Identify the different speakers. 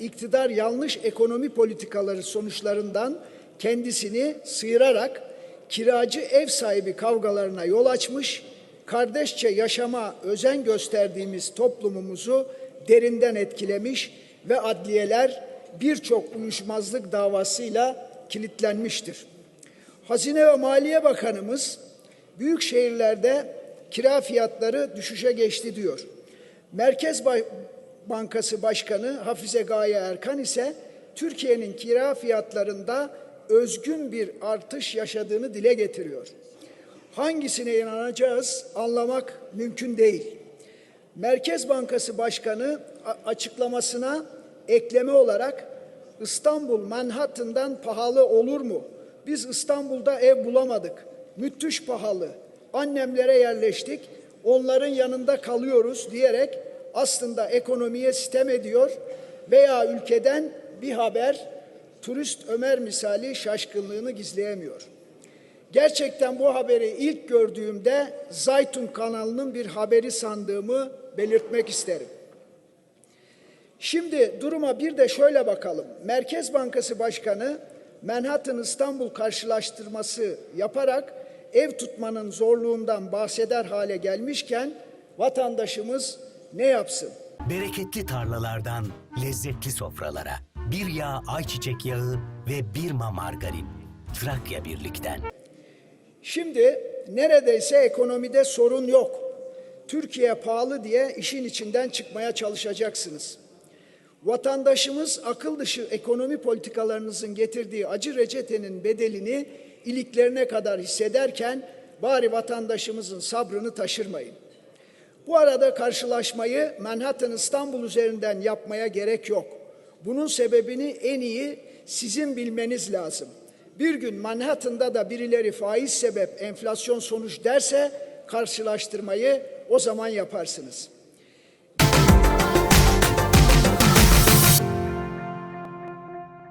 Speaker 1: iktidar yanlış ekonomi politikaları sonuçlarından kendisini sıyırarak kiracı ev sahibi kavgalarına yol açmış, kardeşçe yaşama özen gösterdiğimiz toplumumuzu derinden etkilemiş ve adliyeler birçok uyuşmazlık davasıyla kilitlenmiştir. Hazine ve Maliye Bakanımız büyük şehirlerde kira fiyatları düşüşe geçti diyor. Merkez Bankası Başkanı Hafize Gaye Erkan ise Türkiye'nin kira fiyatlarında özgün bir artış yaşadığını dile getiriyor. Hangisine inanacağız anlamak mümkün değil. Merkez Bankası Başkanı açıklamasına ekleme olarak İstanbul Manhattan'dan pahalı olur mu? Biz İstanbul'da ev bulamadık. Müthiş pahalı. Annemlere yerleştik. Onların yanında kalıyoruz diyerek aslında ekonomiye sitem ediyor veya ülkeden bir haber turist Ömer misali şaşkınlığını gizleyemiyor. Gerçekten bu haberi ilk gördüğümde Zaytun kanalının bir haberi sandığımı belirtmek isterim. Şimdi duruma bir de şöyle bakalım. Merkez Bankası Başkanı Manhattan İstanbul karşılaştırması yaparak ev tutmanın zorluğundan bahseder hale gelmişken vatandaşımız ne yapsın?
Speaker 2: Bereketli tarlalardan lezzetli sofralara. Bir yağ ayçiçek yağı ve bir ma margarin. Trakya Birlik'ten.
Speaker 1: Şimdi neredeyse ekonomide sorun yok. Türkiye pahalı diye işin içinden çıkmaya çalışacaksınız. Vatandaşımız akıl dışı ekonomi politikalarınızın getirdiği acı reçetenin bedelini iliklerine kadar hissederken bari vatandaşımızın sabrını taşırmayın. Bu arada karşılaşmayı Manhattan İstanbul üzerinden yapmaya gerek yok. Bunun sebebini en iyi sizin bilmeniz lazım. Bir gün Manhattan'da da birileri faiz sebep enflasyon sonuç derse karşılaştırmayı o zaman yaparsınız.